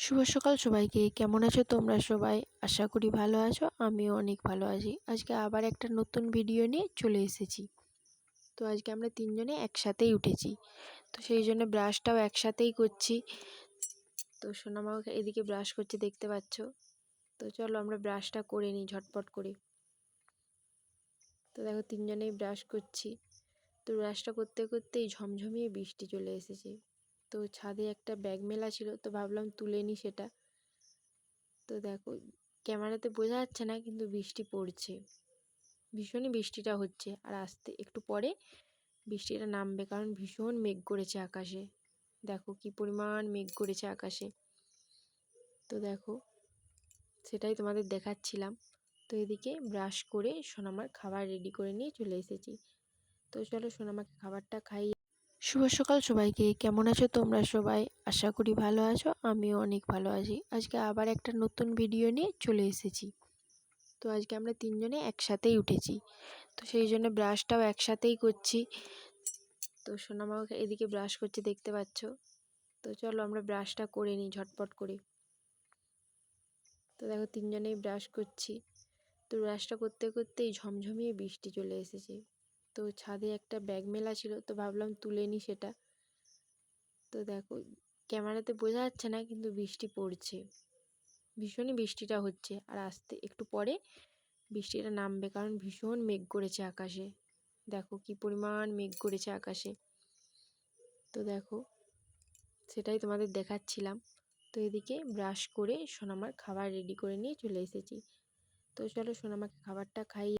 শুভ সকাল সবাইকে। কেমন আছো তোমরা সবাই? আশা করি ভালো আছো, আমিও অনেক ভালো আছি। আজকে আবার একটা নতুন ভিডিও নিয়ে চলে এসেছি। তো আজকে আমরা তিনজনে একসাথেই উঠেছি। তো সেই জন্য ব্রাশটাও একসাথেই করছি। তো সোনামাও এদিকে ব্রাশ করছে, দেখতে পাচ্ছ? তো চলো আমরা ব্রাশটা করে নিই, ঝটপট করে। তো দেখো তিনজনেই ব্রাশ করছি। তো ব্রাশটা করতে করতেই ঝমঝমিয়ে বৃষ্টি চলে এসেছে। তো ছাদে একটা ব্যাগ মেলা ছিল, তো ভাবলাম তুলে নিই সেটা। তো দেখো, ক্যামেরাতে বোঝা যাচ্ছে না কিন্তু বৃষ্টি পড়ছে। ভীষণই বৃষ্টিটা হচ্ছে। আর আসতে একটু পরে বৃষ্টিটা নামবে, কারণ ভীষণ মেঘ করেছে আকাশে। দেখো কি পরিমাণ মেঘ করেছে আকাশে। তো দেখো, সেটাই তোমাদের দেখাচ্ছিলাম। তো এদিকে ব্রাশ করে সোনামার খাবার রেডি করে নিয়ে চলে এসেছি। তো চলো সোনামাকে খাবারটা খাইয়ে শুভ সকাল সবাইকে। কেমন আছো তোমরা সবাই? আশা করি ভালো আছো, আমিও অনেক ভালো আছি। আজকে আবার একটা নতুন ভিডিও নিয়ে চলে এসেছি। তো আজকে আমরা তিনজনে একসাথেই উঠেছি। তো সেই জন্য ব্রাশটাও একসাথেই করছি। তো সোনামাও এদিকে ব্রাশ করছে, দেখতে পাচ্ছ? তো চলো আমরা ব্রাশটা করে নিই, ঝটপট করে। তো দেখো তিনজনেই ব্রাশ করছি। তো ব্রাশটা করতে করতেই ঝমঝমিয়ে বৃষ্টি চলে এসেছে। তো ছাদে একটা ব্যাগ মেলা ছিল, তো ভাবলাম তুলে নিই সেটা। তো দেখো, ক্যামেরাতে বোঝা যাচ্ছে না কিন্তু বৃষ্টি পড়ছে। ভীষণই বৃষ্টিটা হচ্ছে। আর আসতে একটু পরে বৃষ্টিটা নামবে, কারণ ভীষণ মেঘ করেছে আকাশে। দেখো কি পরিমাণ মেঘ করেছে আকাশে। তো দেখো, সেটাই তোমাদের দেখাচ্ছিলাম। তো এদিকে ব্রাশ করে সোনামার খাবার রেডি করে নিয়ে চলে এসেছি। তো চলো সোনামাকে খাবারটা খাইয়ে